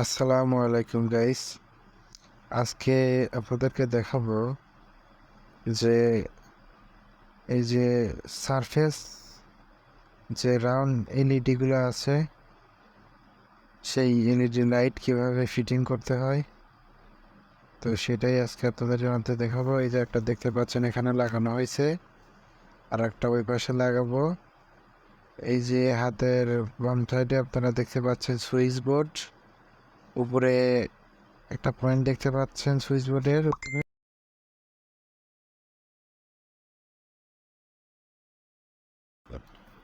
আসসালামু আলাইকুম গাইস আজকে আপনাদেরকে দেখাবো যে এই যে সারফেস যে রাউন্ড এলইডিগুলো আছে, সেই এলইডি লাইট কীভাবে ফিটিং করতে হয়, তো সেটাই আজকে আপনাদের জানাতে দেখাবো। এই যে একটা দেখতে পাচ্ছেন, এখানে লাগানো হয়েছে। আর একটা ওই পাশে লাগাবো। এই যে হাতের বাম সাইডে আপনারা দেখতে পাচ্ছেন সুইচ বোর্ড উপরে একটা পয়েন্ট দেখতে পাচ্ছেন সুইচ বোর্ডের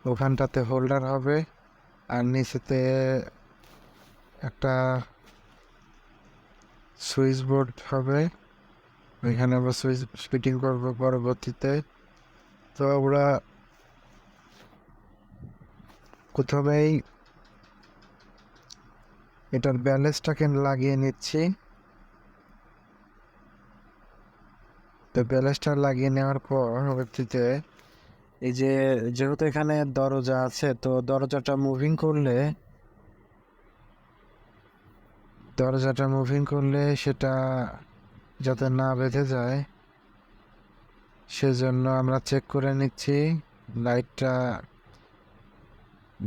ওখানটাতে হোল্ডার হবে আর নিচেতে একটা সুইচ বোর্ড হবে। ওইখানে আবার সুইচ ফিটিং করব পরবর্তীতে। তো আমরা প্রথমেই এটার ব্যালেন্সটাকে লাগিয়ে নিচ্ছি। তো ব্যালেন্সটা লাগিয়ে নেওয়ার পর পরবর্তীতে এই যে যেহেতু এখানে দরজা আছে, তো দরজাটা মুভিং করলে দরজাটা মুভিং করলে সেটা যাতে না বেঁধে যায়, সেজন্য আমরা চেক করে নিচ্ছি। লাইটটা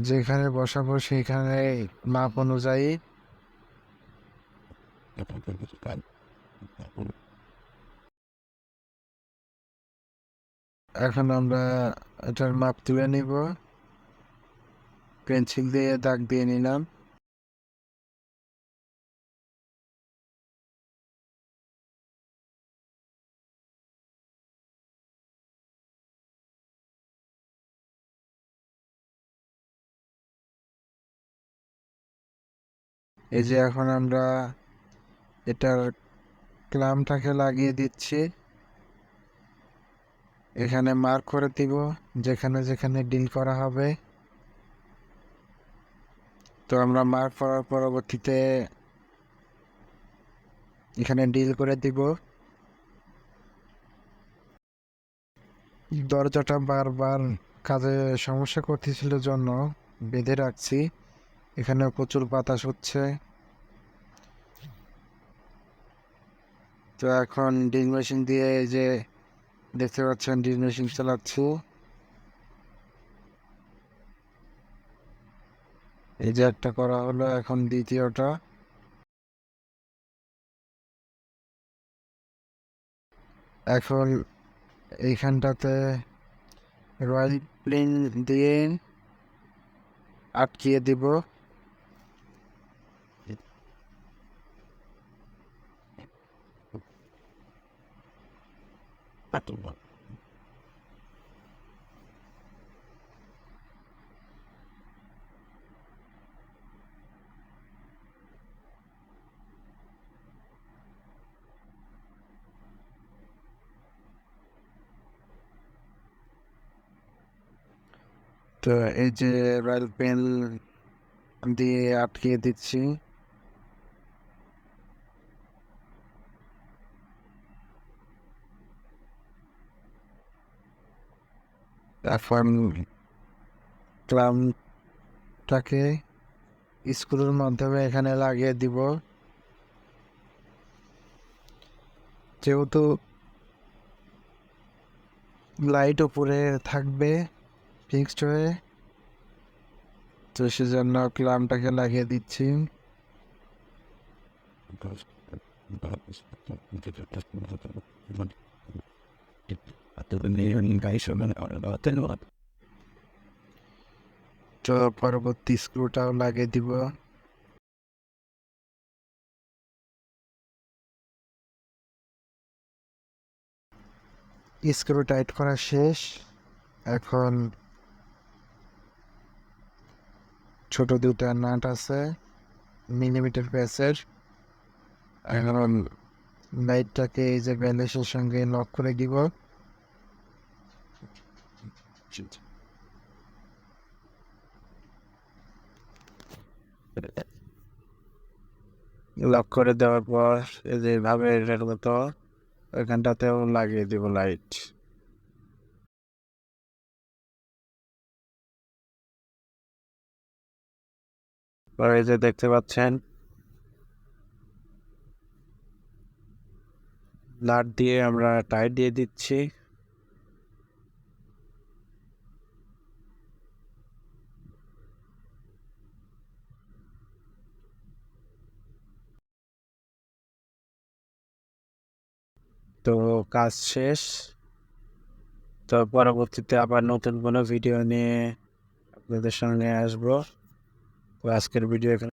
যেখানে বসাবো সেইখানে মাপ অনুযায়ী এখন আমরা এটার মাপ তুলে নিব। পেন্সিল দিয়ে দাগ দিয়ে নিলাম। এই যে এখন আমরা এটার ক্লামটাকে লাগিয়ে দিচ্ছি। এখানে মার্ক করে দিব, যেখানে যেখানে ডিল করা হবে। তো আমরা মার্ক করার পরবর্তীতে এখানে ডিল করে দিব। দরজাটা বারবার কাজে সমস্যা করতেছিল জন্য বেঁধে রাখছি। এখানে প্রচুর বাতাস হচ্ছে। তো এখন ড্রিল মেশিন দিয়ে এই যে দেখতে পাচ্ছেন ড্রিল মেশিন চালাচ্ছি। এই যে একটা করা হলো এখন দ্বিতীয়টা। এখন এইখানটাতে রয়্যাল প্লেন দিয়ে আটকিয়ে দিব। তো এই যে রয়্যাল পেন দিয়ে আটকে দিচ্ছি। এখন ক্লামটাকে স্ক্রুর মাধ্যমে এখানে লাগিয়ে দিব। যেহেতু লাইট উপরে থাকবে ফিক্সড হয়ে তো সেজন্য ক্লামটাকে লাগিয়ে দিচ্ছি। স্ক্রু টাইট করা শেষ। এখন ছোট দুটা নাট আছে, মিলিমিটার প্যাসের এখন লাইটটাকে এই যে ব্যালেন্সের সঙ্গে লক করে দিব। questions. লক করে দেওয়ার পর এই যেভাবে এটার তো ওইখানটাতেও লাগিয়ে দিব লাইট এই যে দেখতে পাচ্ছেন, লাট দিয়ে আমরা টাইট দিয়ে দিচ্ছি তো কাজ শেষ। তো পরবর্তীতে আবার নতুন কোনো ভিডিও নিয়ে আপনাদের সামনে আসব। আজকের ভিডিও এখানে